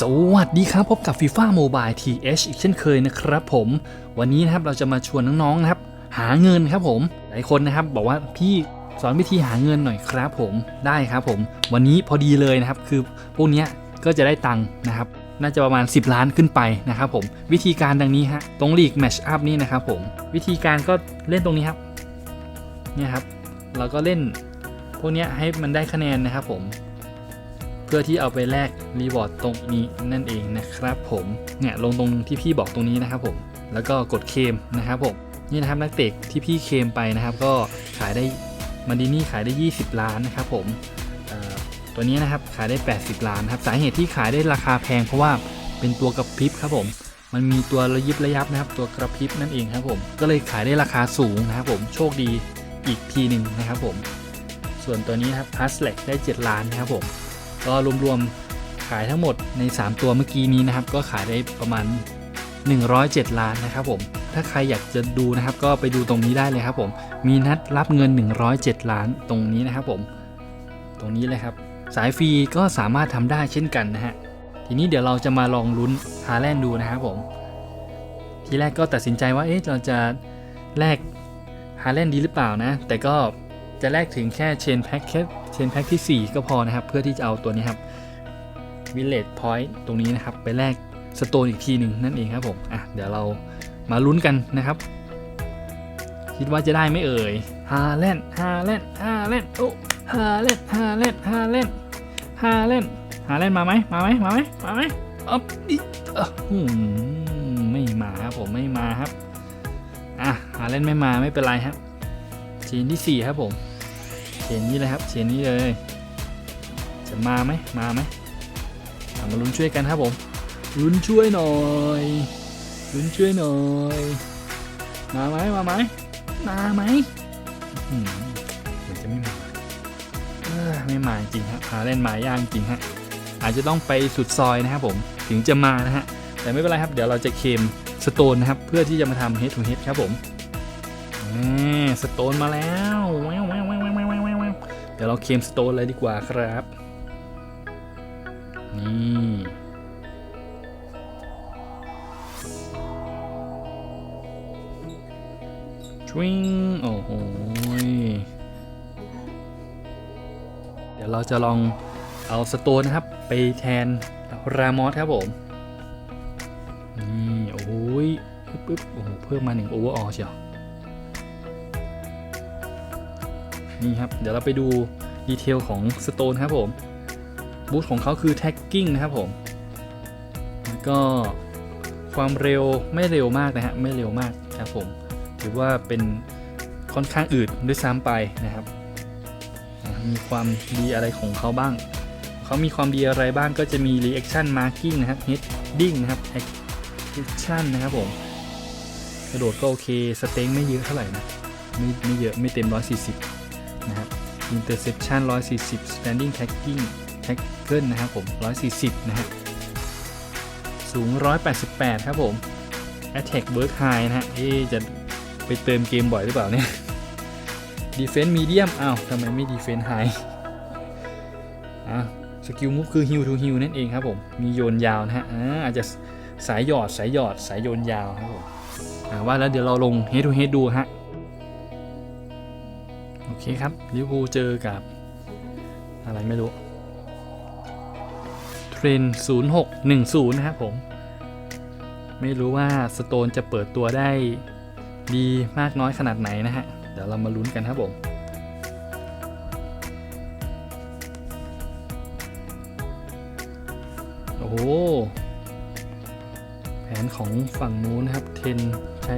สวัสดีครับ พบกับ FIFA Mobile TH อีกเช่นเคยนะครับผม วันนี้นะครับเราจะมาชวนน้องๆนะครับ หาเงินครับผม หลายคนนะครับบอกว่าพี่สอนวิธีหาเงินหน่อยครับผมได้ครับผม วันนี้พอดีเลยนะครับ คือพวกนี้ก็จะได้ตังค์นะครับ น่าจะประมาณ 10 ล้านขึ้นไปนะครับผม วิธีการดังนี้ฮะตรงลีกแมชอัพนี่นะครับผม วิธีการก็เล่นตรงนี้ครับเนี่ยครับเราก็เล่นพวกนี้ให้มันได้คะแนนนะครับผม เพื่อที่เอาไปแลกรีวอร์ดตรงนี้นั่นเองนะครับผมเนี่ยลงตรงที่พี่บอกตรงนี้นะครับผมแล้วก็กดเคมนะครับผมนี่นะครับนักเตะที่พี่เคมไปนะครับ ก็ขายได้มันดีนี่ขายได้ 20 ล้านนะครับผมตัวนี้นะครับขายได้ 80 ล้านครับสาเหตุที่ขายได้ราคาแพงเพราะว่าเป็นตัวกระพริบครับผมมันมีตัวระยิบระยับนะครับ ตัวกระพริบนั่นเองครับผมก็เลยขายได้ราคาสูงนะครับผมโชคดีอีกทีหนึ่งนะครับผมส่วนตัวนี้นครับพัสเล็กได้ 7 ล้านนะครับผม ก็รวมๆขายทั้งหมดใน 3 ตัวเมื่อกี้นี้นะครับ ก็ขายได้ประมาณ 107 ล้านนะครับผม ถ้าใครอยากจะดูนะครับ ก็ไปดูตรงนี้ได้เลยครับผม มีนัดรับเงิน 107 ล้านตรงนี้นะครับผม ตรงนี้เลยครับ สายฟรีก็สามารถทำได้เช่นกันนะฮะ ทีนี้เดี๋ยวเราจะมาลองลุ้นฮาแลนด์ดูนะครับผม ทีแรกก็ตัดสินใจว่า เอ๊ะ เราจะแลกฮาแลนด์ดีหรือเปล่านะ แต่ก็จะแลกถึงแค่เชนแพ็คแค่ เชนแพ็คที่ 4 ก็พอนะครับ เพื่อที่จะเอาตัวนี้ครับ Village Point ตรงนี้นะครับ ไปแลกสโตนอีกทีหนึ่งนั่นเองครับผมอะเดี๋ยวเรามาลุ้นกันนะครับ คิดว่าจะได้ไม่เอ่ยฮาแลนฮาแลนฮาแลนโอ้ฮาแลนฮาแลนฮาแลนฮาแลนฮาแลนมาไหมมาไหมมาไหมมาไหมอ๊อบดิเออหืมไม่มาครับผมไม่มาครับอะฮาแลนไม่มาไม่เป็นไรครับเชนที่ 4 ครับผม เชนนี้เลยครับเชนนี้เลย จะมาไหมมาไหมมาลุ้นช่วยกันครับผมลุ้นช่วยหน่อยลุ้นช่วยหน่อย มาไหมมาไหมมาไหมเหมือนจะไม่มาไม่มาจริงครับหาเล่นมายากจริงฮะอาจจะต้องไปสุดซอยนะครับผมถึงจะมานะฮะแต่ไม่เป็นไรครับ เดี๋ยวเราจะเคมสโตนนะครับ เพื่อที่จะมาทำ head to head ครับผมสโตนมาแล้วแววแวแววแววแววแววแวว เดี๋ยวเราเคมสโตนเลยดีกว่าครับ นี่ชวิงโอ้โหเดี๋ยวเราจะลองเอาสโตนนะครับ ไปแทนรามอสครับผม นี่ โอ้ยปึ๊บโอ้โห เพิ่มมาหนึ่งโอเวอร์ออเชียว นี่ครับ เดี๋ยวเราไปดูดีเทลของสโตนครับผมบูทของเขาคือ tagging นะครับผมแล้วก็ความเร็วไม่เร็วมากนะฮะไม่เร็วมากครับผมถือว่าเป็นค่อนข้างอืดด้วยซ้ำไปนะครับ มีความดีอะไรของเขาบ้าง เขามีความดีอะไรบ้างก็จะมี reaction marking นะครับ heading นะครับ action นะครับผม กระโดดก็โอเค สเต็งไม่เยอะเท่าไหร่นะ ไม่ไม่เยอะไม่เต็ม 140 นะครับ interception 140 standing tagging tackle นะครับผม 140 นะฮะ สูง 188 ครับผม attack work high นะฮะ เอ๊จะไปเติมเกมบ่อยหรือเปล่าเนี่ย defense medium อ้าวทำไมไม่ defense high อะสกิลมูฟคือ heal to heal นั่นเองครับผม มีโยนยาวนะฮะอ่าอาจจะสายหยอดสายหยอดสายโยนยาวครับผมว่าแล้วเดี๋ยวเราลง head to head ดูฮะ เคครับลิเวอร์พูลเจอกับ อะไรไม่รู้ เทรน0610 นะครับผม ไม่รู้ว่าสโตนจะเปิดตัวได้ดีมากน้อยขนาดไหนนะฮะ เดี๋ยวเรามาลุ้นกันครับผมโอ้โหแผนของฝั่งนู้นนะครับ เทนใช้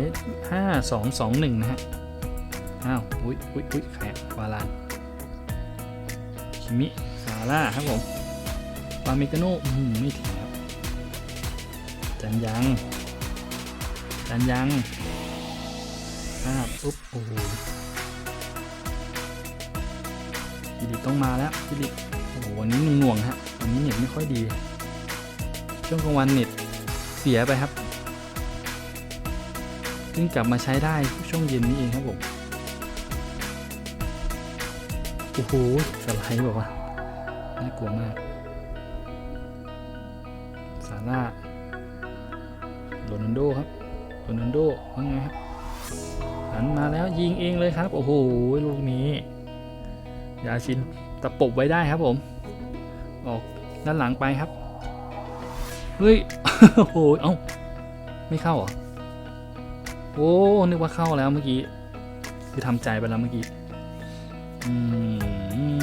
5 2 2 1 นะฮะ อ้าวอุ้ยอุ้ยอุ้ยใครอะวาลานคิมิซาร่าครับผมปาเมกาโน่ไม่ถึงครับ จันยัง จันยังภาพอุ๊บโอ้โหฟิลิปต้องมาแล้วฟิลิปโอ้โหวันนี้หน่วงฮะวันนี้เน็ตไม่ค่อยดี ช่วงกลางวันเน็ตเสียไปครับเพิ่งกลับมาใช้ได้ช่วงเย็นนี้เองครับผม อ้โหสไลด์แบบว่าน่ากลัวมากซาร่าโรนัลโดครับโรนัลโดว่าไงครับหันมาแล้วยิงเองเลยครับ โอ้โหลูกนี้ ยาชินตะปบไว้ได้ครับผม ออกด้านหลังไปครับ เฮ้ย โอ้โห เอ้า ไม่เข้าเหรอ โอ้ นึกว่าเข้าแล้วเมื่อกี้ คือทำใจไปแล้วเมื่อกี้ อื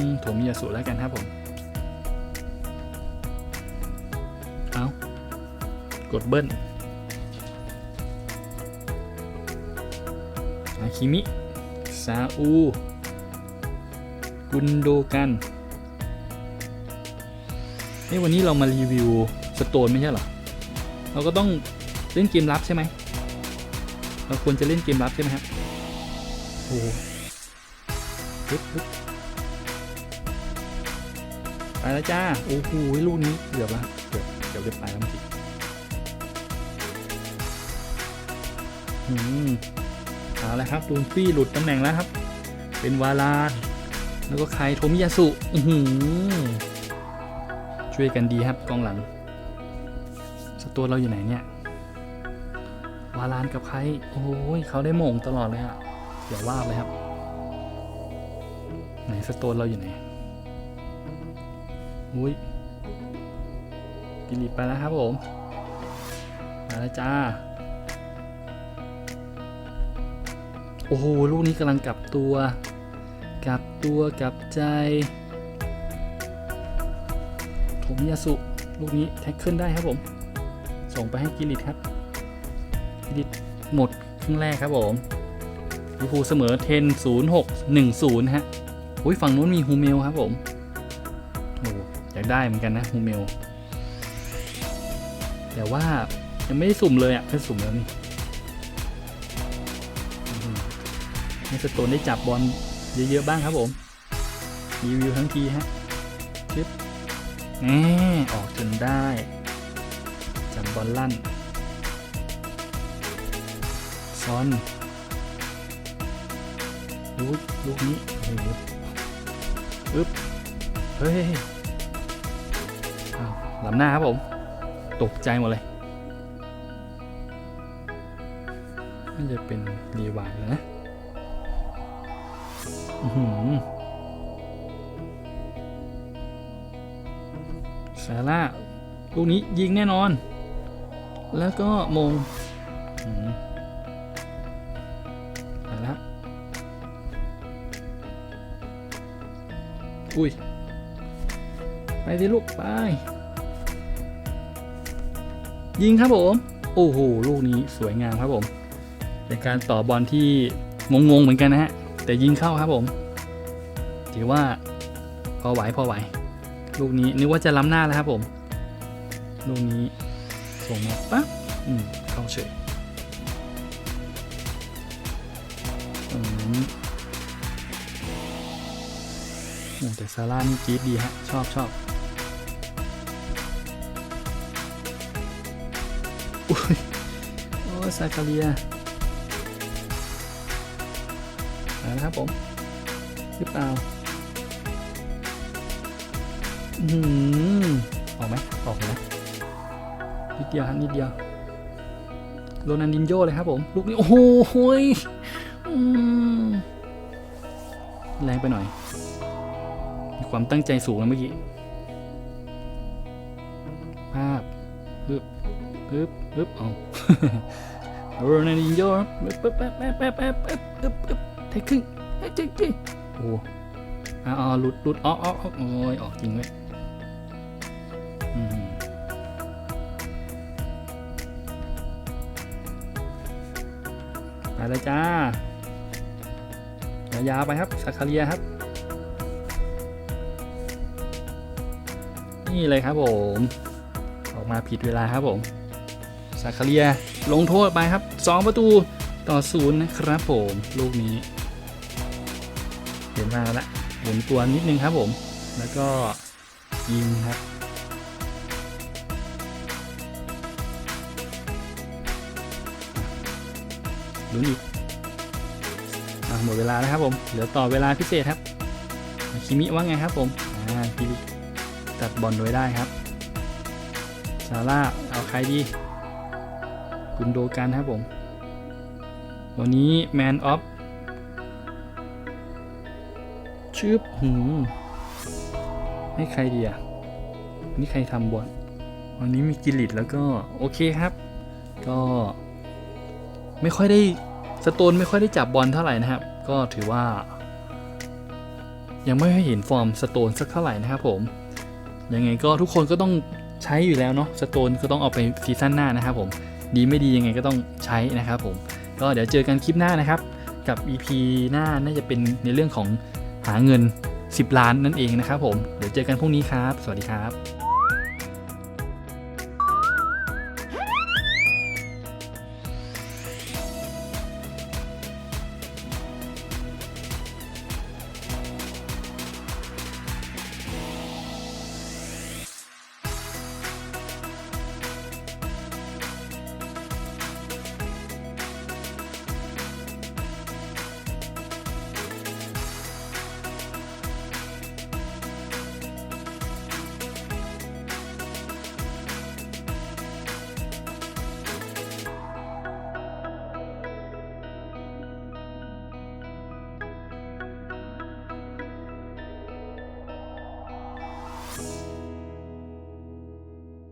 มโถมิยาสุแล้วกันครับผม เอากดเบิ้ลอาคิมิ ซาอู กุนโดกันเฮ้วันนี้เรามารีวิวสโตนไม่ใช่เหรอ เราก็ต้องเล่นเกมลับใช่ไหม เราควรจะเล่นเกมลับใช่ไหมครับ โอ้ ปึ๊บปึ๊บไปแล้วจ้า โอ้โหลูกนี้เกือบล้วเกือบเกือบได้ไปแล้วเมื่อกี้อืมเอาละครับลูนฟี่หลุดตำแหน่งแล้วครับ เป็นวาลาแล้วก็ใครโทมิยาสุอือหือช่วยกันดีครับกองหลัง สตัวเราอยู่ไหนเนี่ย วาลานกับใคร โอ้ยเขาได้โหม่งตลอดเลยอะอย่าว่าเลยครับ ไหนสโตนเราอยู่ไหน อุ้ยกิลิปไปแล้วครับผม มาแล้วจ้า โอ้โห ลูกนี้กำลังกลับตัว กลับตัวกลับใจโทมิยาสุ ลูกนี้แท็กเกิลได้ครับผม ส่งไปให้กิลิตครับ กิลิตหมดครึ่งแรกครับผมลิเวอร์พูลเสมอเทนศูนย์หกหนึ่งศูนย์ฮะ อุ้ยฝั่งนู้นมีฮูเมลครับผมโอ้อยากได้เหมือนกันนะฮูเมล แต่ว่ายังไม่ได้สุ่มเลยอะแค่งสุ่มแล้วนี่ให้สโตนได้จับบอลเยอะๆบ้างครับผม รีวิวทั้งทีฮะชึบแหมออกจนได้ จับบอลลั่นซอนลูกลูกนี้โอึ๊บ เฮ้ยลำหน้าครับผม ตกใจหมดเลยน่าจะเป็นรีวายแล้วนะหือซาร่าลูกนี้ยิงแน่นอน แล้วก็มง อุ้ย ไปสิลูก ไป ยิงครับผม โอ้โห ลูกนี้สวยงามครับผม เป็นการต่อบอลที่งงๆเหมือนกันนะฮะ แต่ยิงเข้าครับผม ถือว่าพอไหวพอไหว ลูกนี้นึกว่าจะล้ำหน้าแล้วครับผม ลูกนี้ส่งมาปั๊บอืมเข้าเฉยอืม แต่ซาร่านี่กรีดดีฮะ ชอบชอบอุ้ย โอ้ยซาคาเรียมาแล้วครับผมหรือเปล่าอือหืออกไหมออกนะนิดเดียวครับนิดเดียวโรนันดินโยเลยครับผม ลูกนี้ โอ้โหแรงไปหน่อย ความตั้งใจสูงนะเมื่อกี้ ภาพปึ๊บปึ๊บปึ๊บเอาโรนันดินโยครับปึ๊บปึ๊บปึ๊บปึ๊บปึ๊บปึ๊บปึ๊บปึ๊บเทคครึ่งเฮ้ยจริงจริงโอ้อ่าหลุดหลุดอ๋ออ๋ออ๋อโอ้ยออกจริงเว้ยอืมไปเลยจ้ายาวๆไปครับซาคาเรียครับ นี่เลยครับผม ออกมาผิดเวลาครับผมซาคาเรียลงโทษไปครับ 2 ประตูต่อศูนย์นะครับผมลูกนี้เห็นมาแล้วหมุนตัวนิดนึงครับผม แล้วก็ยิงครับลุ้นอีกหมดเวลาแล้วครับผม เหลือต่อเวลาพิเศษครับ คิมิว่าไงครับผม อ่าคิมิ ตัดบอลไว้ได้ครับซาร่าเอาใครดี คุณโดกันครับผม วันนี้แมนออฟชืบหืมให้ใครดีอะนนี่ใครทำบอลวันนี้มีกิลิตแล้วก็โอเคครับ ก็ไม่ค่อยได้สโตนไม่ค่อยได้จับบอลเท่าไหร่นะครับ ก็ถือว่า ยังไม่ค่อยเห็นฟอร์มสโตนสักเท่าไหร่นะครับผม ยังไงก็ทุกคนก็ต้องใช้อยู่แล้วเนาะสโตนก็ต้องเอาไปซีซั่นหน้านะครับผมดีไม่ดียังไงก็ต้องใช้นะครับผมก็เดี๋ยวเจอกันคลิปหน้านะครับ กับ EP หน้าน่าจะเป็นในเรื่องของหาเงิน 10 ล้านนั่นเองนะครับผมเดี๋ยวเจอกันพรุ่งนี้ครับ สวัสดีครับ